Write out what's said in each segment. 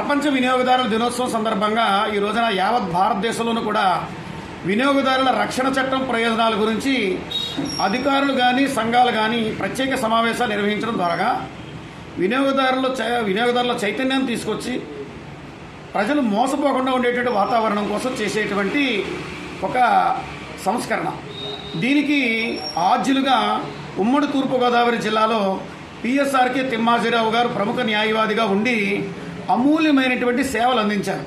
ప్రపంచ వినియోగదారుల దినోత్సవం సందర్భంగా ఈ రోజున యావత్ భారతదేశంలోనూ కూడా వినియోగదారుల రక్షణ చట్టం ప్రయోజనాల గురించి అధికారులు కానీ సంఘాలు కానీ ప్రత్యేక సమావేశాలు నిర్వహించడం ద్వారా వినియోగదారుల చై- వినియోగదారుల చైతన్యాన్ని తీసుకొచ్చి ప్రజలు మోసపోకుండా ఉండేటువంటి వాతావరణం కోసం చేసేటువంటి ఒక సంస్కరణ. దీనికి ఆద్యులుగా ఉమ్మడి తూర్పుగోదావరి జిల్లాలో పిఎస్ఆర్కే తిమ్మాజీరావు గారు ప్రముఖ న్యాయవాదిగా ఉండి అమూల్యమైనటువంటి సేవలు అందించారు.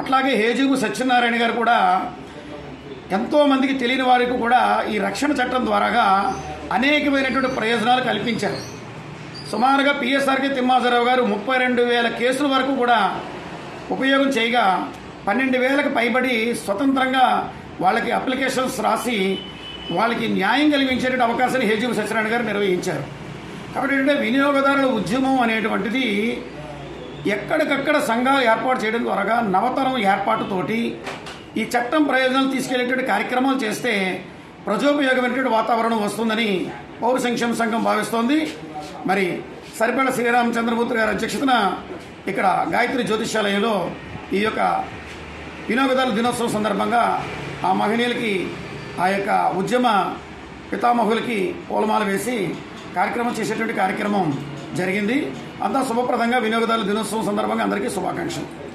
అట్లాగే హేజుగు సత్యనారాయణ గారు కూడా ఎంతోమందికి తెలియని వారికి కూడా ఈ రక్షణ చట్టం ద్వారాగా అనేకమైనటువంటి ప్రయోజనాలు కల్పించారు. సుమారుగా పిఎస్ఆర్కే తిమ్మాసరావు గారు ముప్పై రెండు వేల కేసుల వరకు కూడా ఉపయోగం చేయగా పన్నెండు వేలకు పైబడి స్వతంత్రంగా వాళ్ళకి అప్లికేషన్స్ రాసి వాళ్ళకి న్యాయం కలిగించేటువంటి అవకాశాన్ని హేజీవి సత్యనారాయణ గారు నిర్వహించారు. కాబట్టి ఏంటంటే వినియోగదారుల ఉద్యమం అనేటువంటిది ఎక్కడికక్కడ సంఘాలు ఏర్పాటు చేయడం ద్వారా నవతరం ఏర్పాటుతోటి ఈ చట్టం ప్రయోజనాలు తీసుకెళ్ళేటువంటి కార్యక్రమాలు చేస్తే ప్రజోపయోగమైనటువంటి వాతావరణం వస్తుందని పౌర సంక్షేమ సంఘం భావిస్తోంది. మరి సరిపడ శ్రీరామచంద్రమూర్తి గారి అధ్యక్షతన ఇక్కడ గాయత్రి జ్యోతిషాలయంలో ఈ యొక్క వినియోగదారుల దినోత్సవం సందర్భంగా ఆ మహనీయులకి ఆ యొక్క ఉద్యమ పితామహులకి పూలమాల వేసి కార్యక్రమం చేసేటువంటి కార్యక్రమం జరిగింది. అంతా శుభప్రదంగా వినియోగదారుల దినోత్సవం సందర్భంగా అందరికీ శుభాకాంక్షలు.